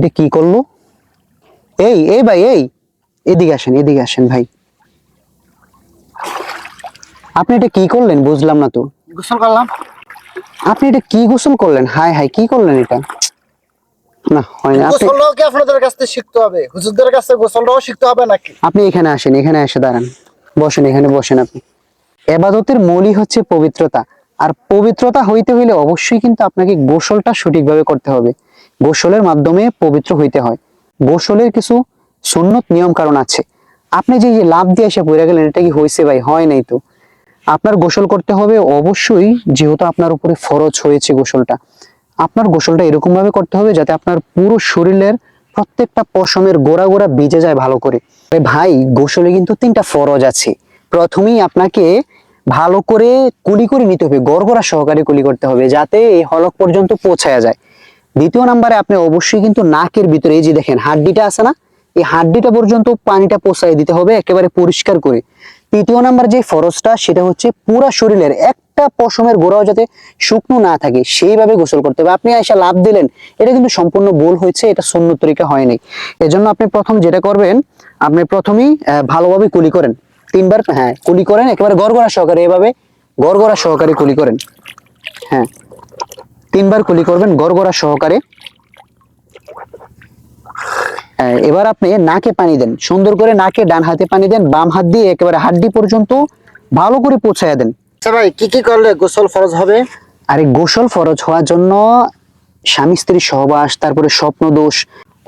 এটা কি করল? এই এই ভাই এই। এদিকে আসেন এদিকে আসেন ভাই। আপনি এটা কি করলেন? বুঝলাম না তো। গোসল করলাম। আপনি এটা কি গোসল করলেন? হাই হাই কি করলেন এটা? না হয় না। আপনি গোসলটাও কি আপনাদের কাছ থেকে শিখতে হবে? হুজুরদের কাছ থেকে গোসলটাও শিখতে হবে নাকি? আপনি এখানে আসেন এখানে এসে দাঁড়ান। বসেন এখানে বসেন আপনি। এবাদতের মূলই হচ্ছে পবিত্রতা। আর পবিত্রতা হইতে হইলে অবশ্যই কিন্তু আপনাকে গোসলটা সঠিকভাবে করতে হবে। গোসলের মাধ্যমে পবিত্র হইতে হয়। গোসলের কিছু সুন্নত নিয়ম কারণ আছে। আপনি যে লাভ দিয়ে এসে পড়ে গেলেন, এটা কি হয়েছে ভাই? হয় নাই তো। আপনার গোসল করতে হবে, অবশ্যই যেহেতু আপনার উপরে ফরজ হয়েছে গোসলটা। আপনার গোসলটা এরকম ভাবে করতে হবে যাতে আপনার পুরো শরীরের প্রত্যেকটা পশমের গোড়া গোড়া ভিজে যায় ভালো করে। ভাই, গোসলে কিন্তু তিনটা ফরজ আছে। প্রথমেই আপনাকে ভালো করে কুলি করে নিতে হবে গড়গড়া সহকারে কুলি করতে হবে যাতে এই হলক পর্যন্ত পৌঁছায়া যায়। দ্বিতীয় নাম্বারে আপনি অবশ্যই কিন্তু নাকের ভিতরে এই যে দেখেন, হাড্ডিটা আছে না? এই হাড্ডিটা পর্যন্ত পানিটা পৌঁছায় দিতে হবে, একেবারে পরিষ্কার করে। তৃতীয় নাম্বার যে ফরজটা, সেটা হচ্ছে পুরো শরীরের একটা পশমের গোড়াও যাতে শুকনো না থাকে, সেইভাবে গোসল করতে হবে। আপনি এসে লাভ দিলেন, এটা কিন্তু সম্পূর্ণ ভুল হয়েছে, এটা শূন্য তরিকা হয়নি এজন্য আপনি প্রথম যেটা করবেন, আপনি প্রথমেই ভালোভাবে কুলি করেন। তিনবার হ্যাঁ কুলি করেন, একেবারে গড়গড়া সহকারে, এভাবে গড়গড়া সহকারে কুলি করেন। হ্যাঁ। তিনবার কুলি করবেন গড়গড়া সহকারে। এবার আপনি নাকে পানি দেন সুন্দর করে নাকে ডান হাতে পানি দেন বাম হাত দিয়ে একেবারে হাড্ডি পর্যন্ত ভালো করে পৌঁছায় দেন। আচ্ছা ভাই কি কি করলে গোসল ফরজ হবে? আরে গোসল ফরজ হওয়ার জন্য স্বামী স্ত্রী সহবাস তারপরে স্বপ্ন দোষ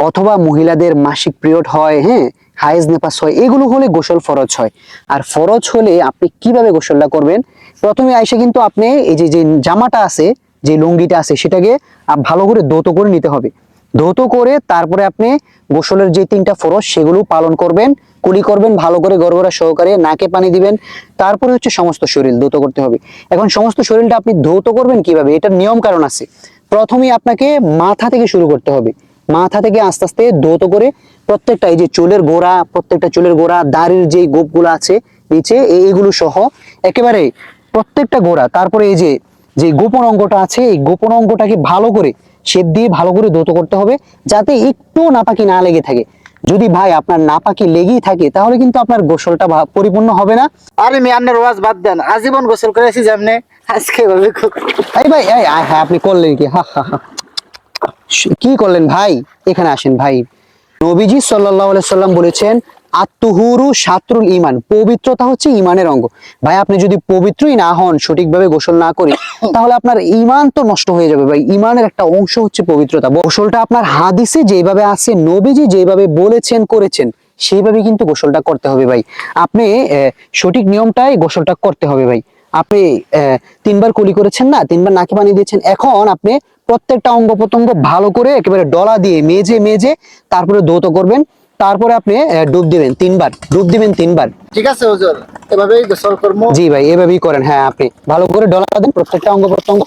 অথবা মহিলাদের মাসিক পিরিয়ড হয় হ্যাঁ হাইজ নেপাস হয় এগুলো হলে গোসল ফরজ হয়। আর ফরজ হলে আপনি কীভাবে গোসলটা করবেন? প্রথমে আইসে কিন্তু আপনি এই যে যে জামাটা আছে যে লুঙ্গিটা আছে সেটাকে ভালো করে দোতো করে নিতে হবে। ধৌত করে তারপরে আপনি গোসলের যে তিনটা ফরজ সেগুলো পালন করবেন, কুলি করবেন, ভালো করে গড়গড়া সহকারে নাকে পানি দিবেন, তারপরে হচ্ছে সমস্ত শরীর ধৌত করতে হবে। এখন সমস্ত শরীরটা আপনি ধৌত করবেন কীভাবে? এটার নিয়ম কারণ আছে। প্রথমেই আপনাকে মাথা থেকে শুরু করতে হবে। মাথা থেকে আস্তে আস্তে ধৌত করে প্রত্যেকটা এই যে চুলের গোড়া, প্রত্যেকটা চুলের গোড়া, দাড়ির যে গোপগুলো আছে, নিচে এইগুলো সহ একেবারে প্রত্যেকটা গোড়া, তারপরে এই যে যে গোপন অঙ্গটা আছে এই গোপন অঙ্গটাকে ভালো করে শেপ দিয়ে ভালো করে ধৌত করতে হবে যাতে একটু নাপাকি না লেগে থাকে। যদি ভাই আপনার নাপাকি লেগেই থাকে তাহলে কিন্তু আপনার গোসলটা পরিপূর্ণ হবে না। আরে মিয়ান্নের ওয়াজ বাদ দেন। আজীবন গোসল করে আছি যেমনে আজকে এই ভাই হ্যাঁ আপনি করলেন কি? হা হা হা। কি করলেন ভাই? এখানে আসেন ভাই। নবীজি সাল্লাল্লাহু আলাইহি সাল্লাম বলেছেন আত্মহুরু সাতরুল ইমান পবিত্রতা হচ্ছে ইমানের অঙ্গ। ভাই, আপনি যদি পবিত্রই না হন, সঠিকভাবে গোসল না করি তাহলে আপনার ইমান তো নষ্ট হয়ে যাবে ভাই। ইমানের একটা অংশ হচ্ছে পবিত্রতা। গোসলটা আপনার হাদিসে যেভাবে আছে, নবীজি যেভাবে বলেছেন, করেছেন, সেইভাবে কিন্তু গোসলটা করতে হবে ভাই। আপনি সঠিক নিয়মটাই গোসলটা করতে হবে ভাই। আপনি তিনবার কুলি করেছেন না, তিনবার নাকি পানি দিয়েছেন, এখন আপনি প্রত্যেকটা অঙ্গ প্রত্যঙ্গ ভালো করে একেবারে ডলা দিয়ে মেজে মেজে তারপরে দৌত করবেন। তারপরে আপনি ডুব দিবেন তিনবার ডুব দিবেন তিনবার। ঠিক আছে হুজুর। এভাবেই গোসল করব। জি ভাই এভাবেই করেন হ্যাঁ আপনি। ভালো করে ডলা দেন প্রত্যেকটা অঙ্গ প্রত্যঙ্গ।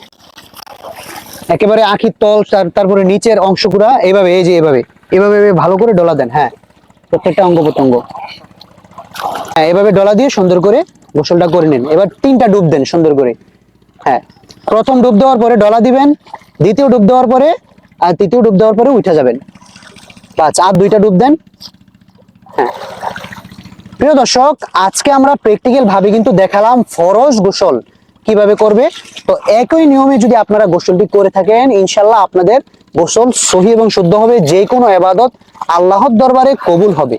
একেবারে আখির তল তারপরে নিচের অংশগুলা এভাবে এই যে এভাবে। এভাবে এভাবে ভালো করে ডলা দেন হ্যাঁ প্রত্যেকটা অঙ্গ প্রত্যঙ্গ। হ্যাঁ এভাবে ডলা দিয়ে সুন্দর করে গোসলটা করে নিন। এবার তিনটা ডুব দেন সুন্দর করে। হ্যাঁ প্রথম ডুব দেওয়ার পরে ডলা দিবেন দ্বিতীয় ডুব দেওয়ার পরে আর তৃতীয় ডুব দেওয়ার পরে উঠে যাবেন। বাস আর দুইটা ডুব দেন। হ্যাঁ। প্রিয় দর্শক, আজকে আমরা প্র্যাকটিক্যাল ভাবে কিন্তু দেখালাম ফরজ গোসল কীভাবে করবে। তো একই নিয়মে যদি আপনারা গোসলটি করে থাকেন ইনশাল্লাহ আপনাদের গোসল সহি এবং শুদ্ধ হবে যে কোনো এবাদত আল্লাহর দরবারে কবুল হবে।